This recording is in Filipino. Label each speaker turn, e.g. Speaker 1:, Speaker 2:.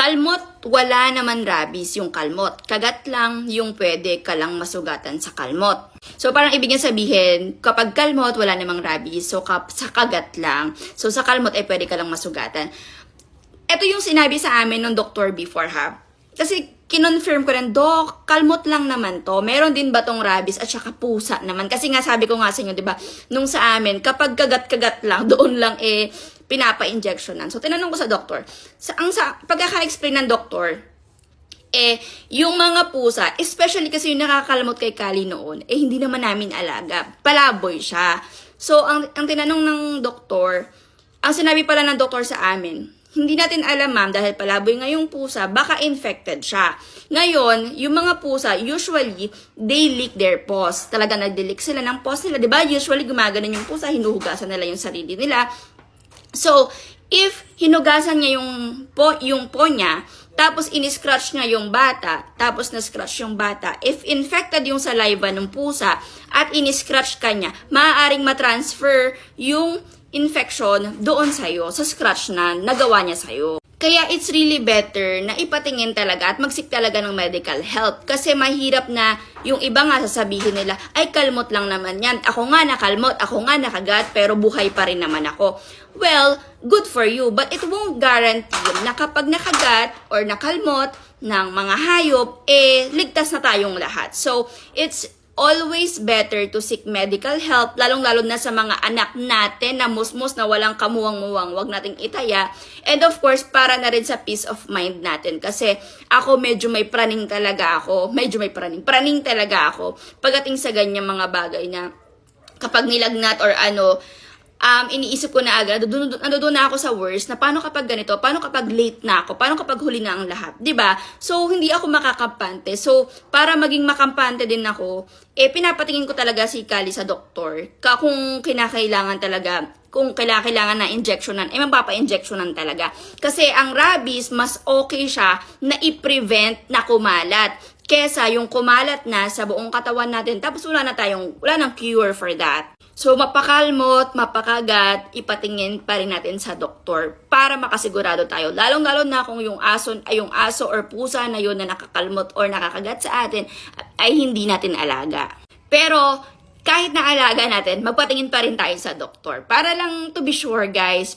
Speaker 1: Kalmot, wala naman rabies yung kalmot. Kagat lang yung pwede ka lang masugatan sa kalmot. So parang ibig niya sabihin, kapag kalmot, wala namang rabies. So kap sa kagat lang. So sa kalmot ay pwede ka lang masugatan. Ito yung sinabi sa amin ng doktor before ha. Kasi kinonfirm ko rin, Dok, kalmot lang naman to. Meron din ba tong rabies at saka pusa naman? Kasi nga sabi ko nga sa inyo, di ba, nung sa amin, kapag kagat-kagat lang, doon lang eh, pinapa-injectionan. So, tinanong ko sa doktor. Sa, ang sa, pagkaka-explain ng doktor, eh, yung mga pusa, especially kasi yung nakakalmot kay Kali noon, eh, hindi naman namin alaga. Palaboy siya. So, ang, ang tinanong ng doktor, ang sinabi pala ng doktor sa amin, hindi natin alam ma'am dahil palaboy nga yung pusa, baka infected siya. Ngayon, yung mga pusa, usually, they lick their paws. Talaga nagdilik sila ng paws nila. ba Usually, gumaganon yung pusa, hinuhugasan nila yung sarili nila. So, if hinugasan niya yung po, yung po niya, tapos in-scratch niya yung bata, tapos na-scratch yung bata, if infected yung saliva ng pusa at in-scratch ka niya, maaaring matransfer yung infection doon sa'yo, sa scratch na nagawa niya sa'yo. Kaya it's really better na ipatingin talaga at magsik talaga ng medical help. Kasi mahirap na yung iba nga sasabihin nila, ay kalmot lang naman yan. Ako nga nakalmot, ako nga nakagat, pero buhay pa rin naman ako. Well, good for you, but it won't guarantee na kapag nakagat or nakalmot ng mga hayop, eh, ligtas na tayong lahat. So, it's always better to seek medical help, lalong-lalo na sa mga anak natin na musmus na walang kamuwang-muwang, wag nating itaya. And of course, para na rin sa peace of mind natin. Kasi ako medyo may praning talaga ako. Medyo may praning. Praning talaga ako. Pagdating sa ganyang mga bagay na kapag nilagnat or ano, um, iniisip ko na agad, doon doon na ako sa worst, na paano kapag ganito, paano kapag late na ako, paano kapag huli na ang lahat, ba? So, hindi ako makakampante. So, para maging makampante din ako, eh, pinapatingin ko talaga si Kali sa doktor, ka kung kinakailangan talaga, kung kailangan na injectionan, eh, mapapa-injectionan talaga. Kasi ang rabies, mas okay siya na i-prevent na kumalat kesa yung kumalat na sa buong katawan natin tapos wala na tayong wala nang cure for that. So mapakalmot, mapakagat, ipatingin pa rin natin sa doktor para makasigurado tayo. Lalong-lalo na kung yung aso ay yung aso or pusa na yun na nakakalmot or nakakagat sa atin ay hindi natin alaga. Pero kahit na alaga natin, magpatingin pa rin tayo sa doktor. Para lang to be sure guys,